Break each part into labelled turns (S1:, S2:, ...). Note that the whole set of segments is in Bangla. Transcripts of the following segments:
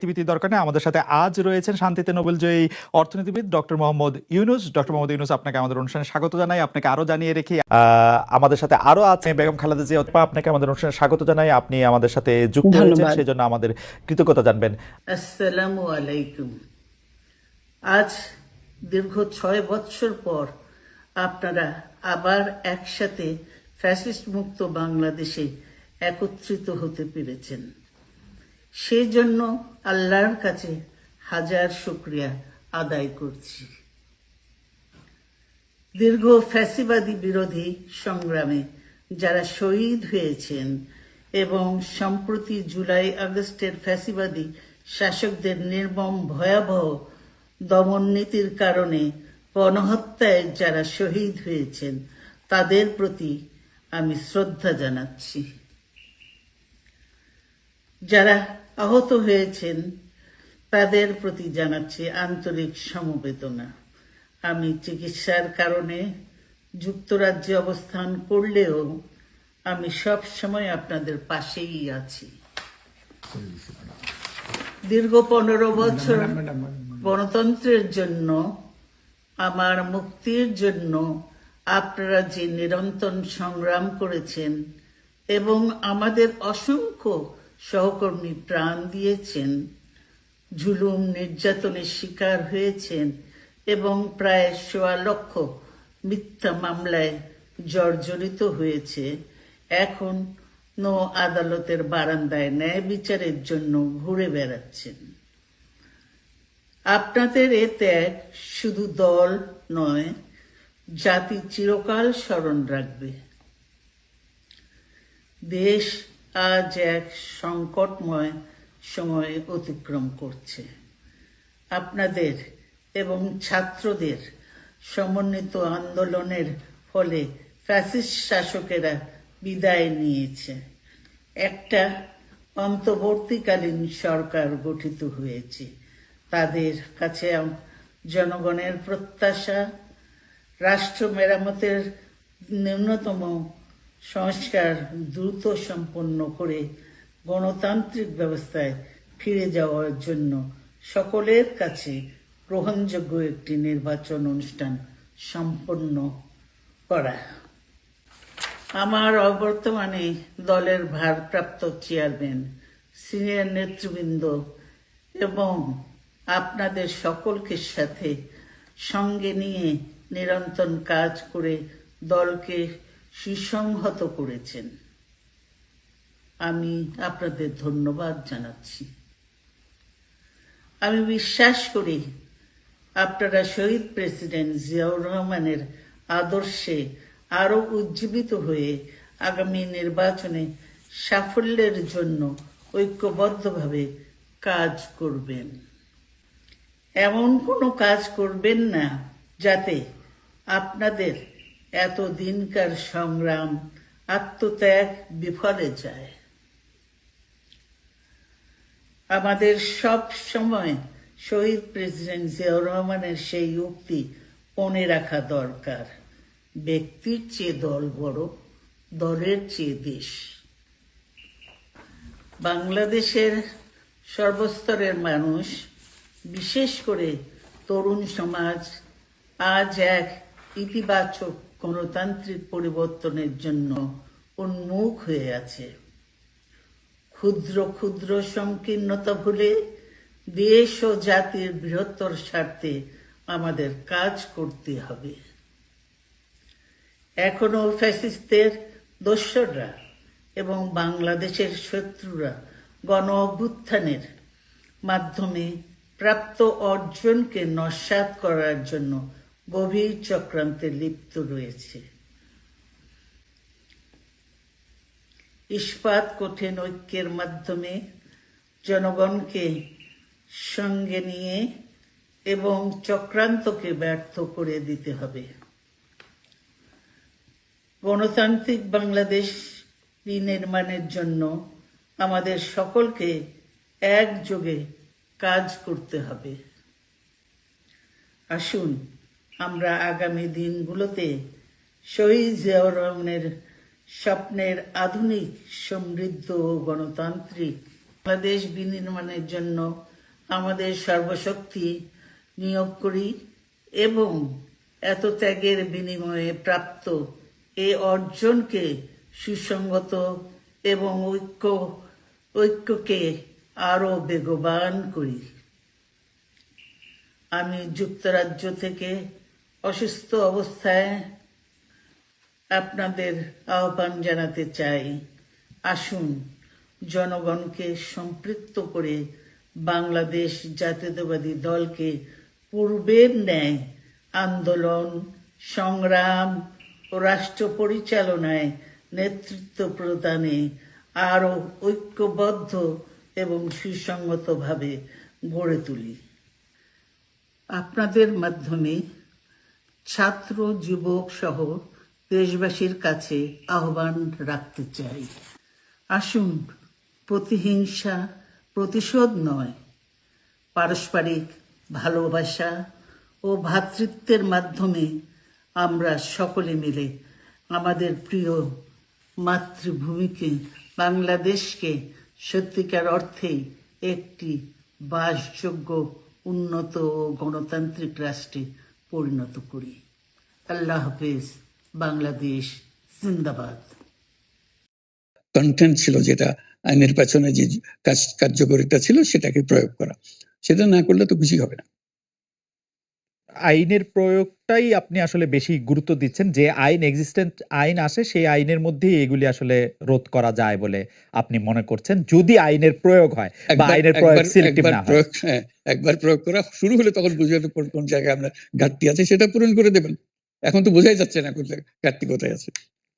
S1: রাজনীতিবিদ দরকার নেই আমাদের সাথে আজ রয়েছেন শান্তিতে নোবেল জয়ী অর্থনীতিবিদ ডক্টর মোহাম্মদ ইউনুস। ডক্টর মোহাম্মদ ইউনুস আপনাকে আমাদের অনুষ্ঠানে স্বাগত জানাই আপনাকে আরও জানিয়ে রেখি আহ, আমাদের সাথে আরও আছে বেগম খালেদা জিয়া অথবা আপনাকে আমাদের অনুষ্ঠানে স্বাগত জানাই। আপনি আমাদের সাথে যুক্ত হয়েছেন
S2: ধন্যবাদ।
S1: সেজন্য আমাদের কৃতজ্ঞতা জানবেন।
S3: আসসালামু আলাইকুম। আজ দীর্ঘ ছয় বছর পর আপনারা আবার একসাথে ফ্যাসিস্ট মুক্ত বাংলাদেশে একত্রিত হতে পেরেছেন। সেই জন্য আল্লাহর কাছে হাজার শুক্রিয়া আদায় করছি। দীর্ঘ ফ্যাসিবাদী বিরোধী সংগ্রামে যারা শহীদ হয়েছেন এবং সম্প্রতি জুলাই আগস্টের ফ্যাসিবাদী শাসকদের নির্মম ভয়াবহ দমন নীতির কারণে গণহত্যায় যারা শহীদ হয়েছেন, তাদের প্রতি আমি শ্রদ্ধা জানাচ্ছি। যারা আহত হয়েছেন তাদের প্রতি জানাচ্ছি আন্তরিক সমবেদনা। আমি চিকিৎসার কারণে যুক্তরাজ্যে অবস্থান করলেও আমি সব সময় আপনাদের পাশেই আছি। দীর্ঘ পনেরো বছর গণতন্ত্রের জন্য আমার মুক্তির জন্য আপনারা যে নিরন্তর সংগ্রাম করেছেন এবং আমাদের অসংখ্য সহকর্মী প্রাণ দিয়েছেন ঝুলুম নির্যাতনের শিকার হয়েছেন এবং প্রায় সোয়া লক্ষ মিথ্যা মামলায় জর্জরিত হয়েছে। এখন নো আদালতের বারান্দায় ন্যায় বিচারের জন্য ঘুরে বেড়াচ্ছেন। আপনাদের এ ত্যাগ শুধু দল নয়, জাতি চিরকাল স্মরণ রাখবে। দেশ আজ এক সংকটময় সময় অতিক্রম করছে। আপনাদের এবং ছাত্রদের সমন্বিত আন্দোলনের ফলে ফ্যাসিস্ট শাসকেরা বিদায় নিয়েছে। একটা অন্তর্বর্তীকালীন সরকার গঠিত হয়েছে। তাদের কাছে জনগণের প্রত্যাশা, রাষ্ট্র মেরামতের ন্যূনতম সংস্কার দ্রুত সম্পন্ন করে গণতান্ত্রিক ব্যবস্থায় ফিরে যাওয়ার জন্য সকলের কাছে গ্রহণযোগ্য একটি নির্বাচন অনুষ্ঠান সম্পন্ন করা। আমার অবর্তমানে দলের ভারপ্রাপ্ত চেয়ারম্যান, সিনিয়র নেতৃবৃন্দ এবং আপনাদের সকলকে সাথে সঙ্গে নিয়ে নিরন্তর কাজ করে দলকে সুসংহত করেছেন। আমি আপনাদের ধন্যবাদ জানাচ্ছি। আমি বিশ্বাস করি আপনারা শহীদ প্রেসিডেন্ট জিয়াউর রহমানের আদর্শে আরও উজ্জীবিত হয়ে আগামী নির্বাচনে সাফল্যের জন্য ঐক্যবদ্ধভাবে কাজ করবেন। এমন কোনো কাজ করবেন না যাতে আপনাদের এত দিনকার সংগ্রাম আত্মত্যাগ বিফলে যায়। আমাদের সব সময় শহীদ প্রেসিডেন্ট জিয়াউর রহমানের সেই উক্তি মনে রাখা দরকার। ব্যক্তির চেয়ে দল বড়, দলের চেয়ে দেশ বাংলাদেশের সর্বস্তরের মানুষ, বিশেষ করে তরুণ সমাজ, আজ এক ইতিবাচক গণতান্ত্রিক পরিবর্তনের জন্য উন্মুখ হয়ে আছে। ক্ষুদ্র ক্ষুদ্র সংকীর্ণতা ভুলে দেশ ও জাতির বৃহত্তর স্বার্থে আমাদের কাজ করতে হবে। এখনও ফ্যাসিস্টদের দোসররা এবং বাংলাদেশের শত্রুরা গণ অভ্যুত্থানের মাধ্যমে প্রাপ্ত অর্জনকে নস্যাৎ করার জন্য গভীর চক্রান্তে লিপ্ত রয়েছে। ইস্পাত কঠিন ঐক্যের মাধ্যমে জনগণকে সঙ্গে নিয়ে এবং চক্রান্তকে ব্যর্থ করে দিতে হবে। গণতান্ত্রিক বাংলাদেশ বিনির্মাণের জন্য আমাদের সকলকে একযোগে কাজ করতে হবে। আসুন আমরা আগামী দিনগুলোতে শহীদ জিয়াউর রহমানের স্বপ্নের আধুনিক, সমৃদ্ধ ও গণতান্ত্রিক বাংলাদেশ বিনির্মাণের জন্য আমাদের সর্বশক্তি নিয়োগ করি এবং এত ত্যাগের বিনিময়ে প্রাপ্ত এ অর্জনকে সুসংগত এবং ঐক্য, ঐক্যকে আরও বেগবান করি। আমি যুক্তরাজ্য থেকে অসুস্থ অবস্থায় আপনাদের আহ্বান জানাতে চাই। আসুন, জনগণকে সম্পৃক্ত করে বাংলাদেশ জাতীয়তাবাদী দলকে পূর্বের ন্যায় আন্দোলন, সংগ্রাম ও রাষ্ট্র পরিচালনায় নেতৃত্ব প্রদানে আরও ঐক্যবদ্ধ এবং সুসংগতভাবে গড়ে তুলি। আপনাদের মাধ্যমে ছাত্র, যুবক সহ দেশবাসীর কাছে আহ্বান রাখতে চাই। আসুন, প্রতিহিংসা প্রতিশোধ নয়। পারস্পরিক ভালোবাসা ও ভ্রাতৃত্বের মাধ্যমে আমরা সকলে মিলে আমাদের প্রিয় মাতৃভূমিকে, বাংলাদেশকে সত্যিকার অর্থেই একটি বাসযোগ্য, উন্নত ও গণতান্ত্রিক রাষ্ট্রে পরিণত করি। আল্লাহ হাফিজ, বাংলাদেশ জিন্দাবাদ।
S2: কন্টেন্ট ছিল যেটা, আইনের পেছনে যে কাজ কার্যকরিতা ছিল সেটাকে প্রয়োগ করা। সেটা না করলে তো কিছুই হবে না।
S1: আইনের প্রয়োগটাই আপনি আসলে বেশি গুরুত্ব দিচ্ছেন যে আইন এক্সিস্টেন্ট আইন আসে সেই আইনের মধ্যেই এগুলি আসলে রোধ করা যায় বলে আপনি মনে করছেন যদি আইনের প্রয়োগ হয় বা আইনের প্রয়োগ
S2: একবার-
S1: সিলেক্টিভ না হয়।
S2: প্রয়োগ হ্যাঁ, একবার প্রয়োগ করা শুরু হলে তখন বুঝে যাবে কোন কোন জায়গায় আপনার ঘাটতি আছে সেটা পূরণ করে দেবেন। এখন তো বোঝাই যাচ্ছে না কোথায় ঘাটতি কোথায় আছে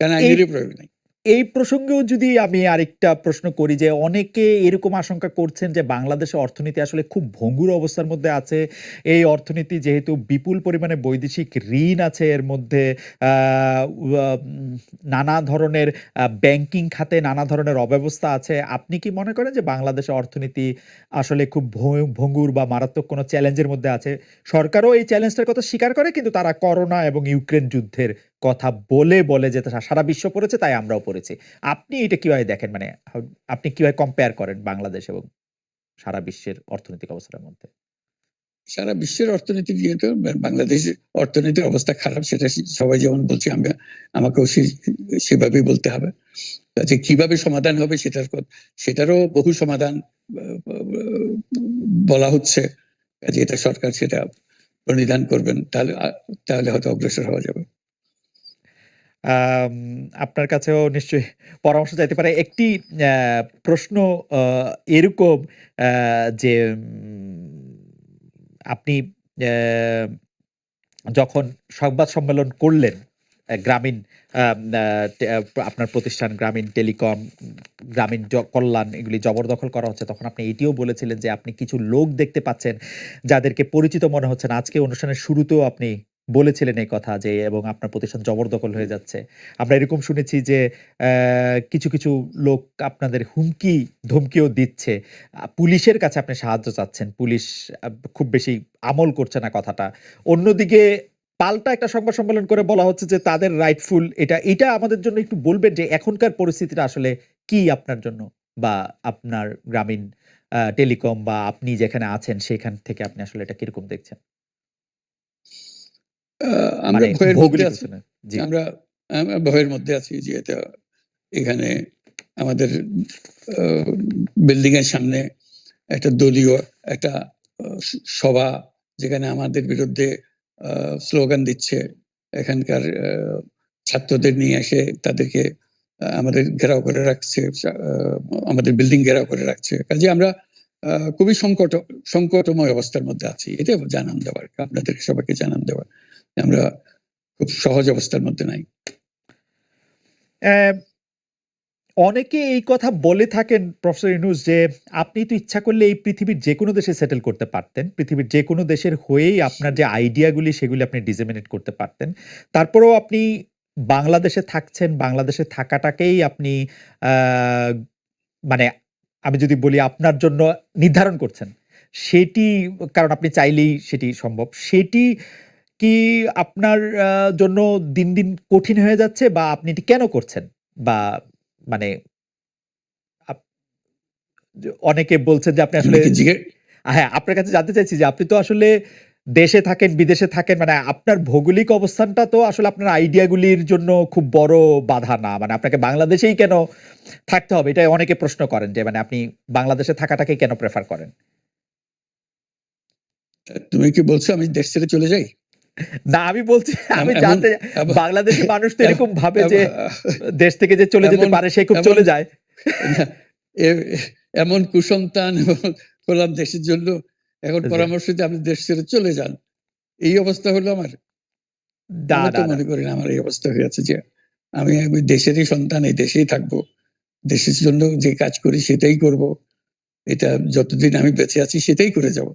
S2: কারণ আইনেরই প্রয়োগ নেই।
S1: এই প্রসঙ্গেও যদি আমি আরেকটা প্রশ্ন করি যে অনেকে এরকম আশঙ্কা করছেন যে বাংলাদেশের অর্থনীতি আসলে খুব ভঙ্গুর অবস্থার মধ্যে আছে, এই অর্থনীতি যেহেতু বিপুল পরিমাণে বৈদেশিক ঋণ আছে, এর মধ্যে নানা ধরনের ব্যাংকিং খাতে নানা ধরনের অব্যবস্থা আছে, আপনি কি মনে করেন যে বাংলাদেশের অর্থনীতি আসলে খুব ভঙ্গুর বা মারাত্মক কোনো চ্যালেঞ্জের মধ্যে আছে? সরকারও এই চ্যালেঞ্জটার কথা স্বীকার করে, কিন্তু তারা করোনা এবং ইউক্রেন যুদ্ধের কথা বলে বলে যে সারা বিশ্ব পড়েছে, তাই আমরাও পড়েছি। আপনি এটা কীভাবে দেখেন? মানে আপনি কীভাবে কম্পেয়ার করেন বাংলাদেশ এবং সারা বিশ্বের অর্থনৈতিক অবস্থার মধ্যে?
S2: সারা বিশ্বের অর্থনীতি যেহেতু বাংলাদেশের অর্থনীতির অবস্থা খারাপ, সেটা সবাই যেমন বলছি আমি আমাকেও সেভাবেই বলতে হবে। যে কীভাবে সমাধান হবে সেটার সেটারও বহু সমাধান বলা হচ্ছে। কাজে এটা সরকার সেটা প্রণিধান করবেন, তাহলে তাহলে হয়তো অগ্রসর হওয়া যাবে।
S1: আপনার কাছেও নিশ্চয়ই পরামর্শ চাইতে পারে। একটি প্রশ্ন এরকম যে আপনি যখন সংবাদ সম্মেলন করলেন গ্রামীণ আপনার প্রতিষ্ঠান গ্রামীণ টেলিকম, গ্রামীণ কল্যাণ এগুলি জবরদখল করা হচ্ছে, তখন আপনি এটিও বলেছিলেন যে আপনি কিছু লোক দেখতে পাচ্ছেন যাদেরকে পরিচিত মনে হচ্ছে না। আজকে অনুষ্ঠানের শুরুতেও আপনি বলেছিলেন এই কথা যে, এবং আপনার প্রতিষ্ঠান জবরদখল হয়ে যাচ্ছে। আমরা এরকম শুনেছি যে কিছু কিছু লোক আপনাদের হুমকি, ধমকিও দিচ্ছে। পুলিশের কাছে আপনি সাহায্য চাচ্ছেন। পুলিশ খুব বেশি আমল করছে না কথাটা। অন্যদিকে পাল্টা একটা সংবাদ সম্মেলন করে বলা হচ্ছে যে, তাদের রাইটফুল এটা এটা আমাদের জন্য একটু বলবেন যে, এখনকার পরিস্থিতিটা আসলে কি আপনার জন্য? বা আপনার গ্রামীণ টেলিকম বা আপনি যেখানে আছেন, সেখান থেকে আপনি আসলে এটা কীরকম দেখছেন?
S2: আমরা
S1: মানে
S2: ভয়ের মধ্যে আছি। আমরা আমরা ভয়ের মধ্যে আছি যে এটা এখানে আমাদের বিল্ডিং এর সামনে একটা দলীয় একটা সভা যেখানে আমাদের বিরুদ্ধে স্লোগান দিচ্ছে। এখানকার ছাত্রদের নিয়ে এসে তাদেরকে আমাদের ঘেরাও করে রাখছে আমাদের বিল্ডিং ঘেরাও করে রাখছে। কাজে আমরা আহ, খুবই সংকট সংকটময় অবস্থার মধ্যে আছি। এটা জানান দেওয়ার আপনাদের সবাইকে জানান দেওয়ার। আমরা খুব সহজ অবস্থার মধ্যে নাই।
S1: অনেকে এই কথা বলে থাকেন প্রফেসর ইউনুস যে, আপনি তো ইচ্ছা করলে এই পৃথিবীর যে কোনো দেশে সেটেল করতে পারতেন। পৃথিবীর যে কোনো দেশের হয়েই আপনার যে আইডিয়াগুলি সেগুলি আপনি ডিজেমিনেট করতে পারতেন। তারপরেও আপনি বাংলাদেশে থাকছেন, বাংলাদেশে থাকাটাকেই আপনি মানে আমি যদি বলি আপনার জন্য নির্ধারণ করছেন। সেটি, কারণ আপনি চাইলেই সেটি সম্ভব। সেটি কি আপনার জন্য দিন দিন কঠিন হয়ে যাচ্ছে বা আপনি এটি কেন করছেন? বা মানে অনেকে বলছেন যে আপনি আসলে হ্যাঁ আপনার কাছে জানতে চাইছি যে আপনি তো আসলে দেশে থাকেন বিদেশে থাকেন মানে আপনার ভৌগোলিক অবস্থানটা তো আসলে আপনার আইডিয়াগুলির জন্য খুব বড় বাধা না। মানে আপনাকে বাংলাদেশেই কেন থাকতে হবে? এটা অনেকে প্রশ্ন করেন যে মানে আপনি বাংলাদেশে থাকাটাকে কেন প্রেফার করেন?
S2: তুমি কি বলছো আমি দেশ ছেড়ে চলে যাই?
S1: না আমি বলছি আমি জানতে বাংলাদেশের মানুষ তো এরকম ভাবে যে দেশ থেকে যে চলে যেতে পারে সে খুব চলে যায়।
S2: এমন কুসন্তান হলাম দেশের জন্য। এখন পরামর্শ দিয়ে আপনি দেশ ছেড়ে চলে যান। এই অবস্থা হলো আমার।
S1: না।
S2: মনে করি না আমার এই অবস্থা হয়ে হয়েছে যে আমি আমি দেশেরই সন্তান এই দেশেই থাকব। দেশের জন্য যে কাজ করি সেটাই করব। এটা যতদিন আমি বেঁচে আছি সেটাই করে যাব।